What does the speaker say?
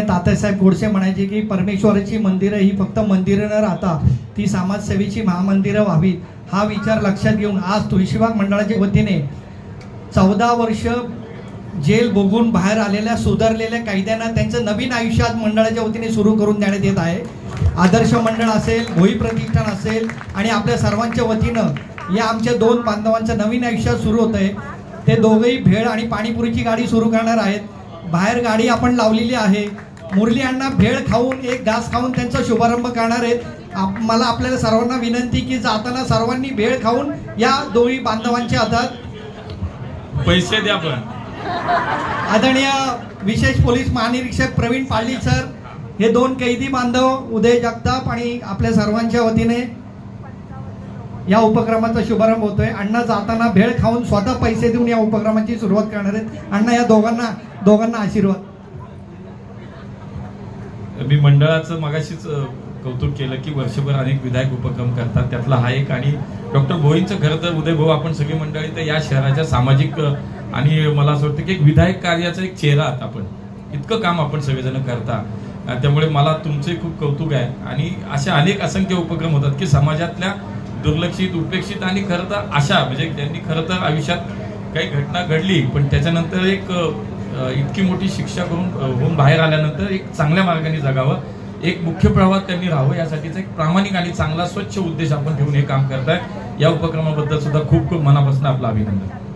आदरणीय तात्यासाहेब गोडसे म्हणायचे की परमेश्वराची मंदिरं ही फक्त मंदिरं न राहता ती समाजसेवेची महामंदिरं व्हावीत. हा विचार लक्षात घेऊन आज तुळशीबाग मंडळाच्या वतीने चौदा वर्ष जेल भोगून बाहेर आलेल्या सुधारलेल्या कायद्यांना त्यांचं नवीन आयुष्य आज मंडळाच्या वतीने सुरू करून देण्यात येत आहे. आदर्श मंडळ असेल भोई प्रतिष्ठान असेल आणि आपल्या सर्वांच्या वतीनं या आमच्या दोन बांधवांचं नवीन आयुष्य सुरू होत आहे. ते दोघंही भेळ आणि पाणीपुरीची गाडी सुरू करणार आहेत. बाहेर गाडी आपण लावलेली आहे. मुरली अण्णा भेळ खाऊन एक घास खाऊन त्यांचा शुभारंभ करणार आहेत. आप- मला आपल्याला सर्वांना विनंती की जाताना सर्वांनी भेळ खाऊन या दोन्ही बांधवांच्या हातात पैसे द्या पण. आदरणीय विशेष पोलीस महानिरीक्षक प्रवीण पाळी सर हे दोन कैदी बांधव उदय जगताप आणि आपल्या सर्वांच्या वतीने या उपक्रमाचा शुभारंभ होतोय. अण्णा जाताना भेळ खाऊन स्वतः पैसे देऊन या उपक्रमाची सुरुवात करणार आहेत. अण्णा या दोघांना दोघांना आशीर्वाद. मी मंडळाचं मगाशीच कौतुक केलं की वर्षभर अनेक विधायक उपक्रम करतात. त्यातला हा एक आणि डॉक्टर भोईंचं खरं तर उदय भाऊ आपण सगळी मंडळी तर या शहराच्या सामाजिक आणि मला असं वाटतं की एक विधायक कार्याचा एक चेहरा आहात आपण इतकं काम आपण सगळेजण करता. त्यामुळे मला तुमचे खूप कौतुक आहे. आणि असे अनेक असंख्य उपक्रम होतात की समाजातल्या दुर्लक्षित उपेक्षित आणि खरं तर अशा म्हणजे त्यांनी खरं तर आयुष्यात काही घटना घडली पण त्याच्यानंतर एक इतकी मोठी शिक्षा करून होऊन बाहेर आल्यानंतर एक चांगल्या मार्गाने जगावं. एक मुख्य प्रवाहात त्यांनी राहावं यासाठीचा एक प्रामाणिक आणि चांगला स्वच्छ उद्देश आपण ठेवून हे काम करताय. या उपक्रमाबद्दल सुद्धा खूप खूप मनापासून आपलं अभिनंदन.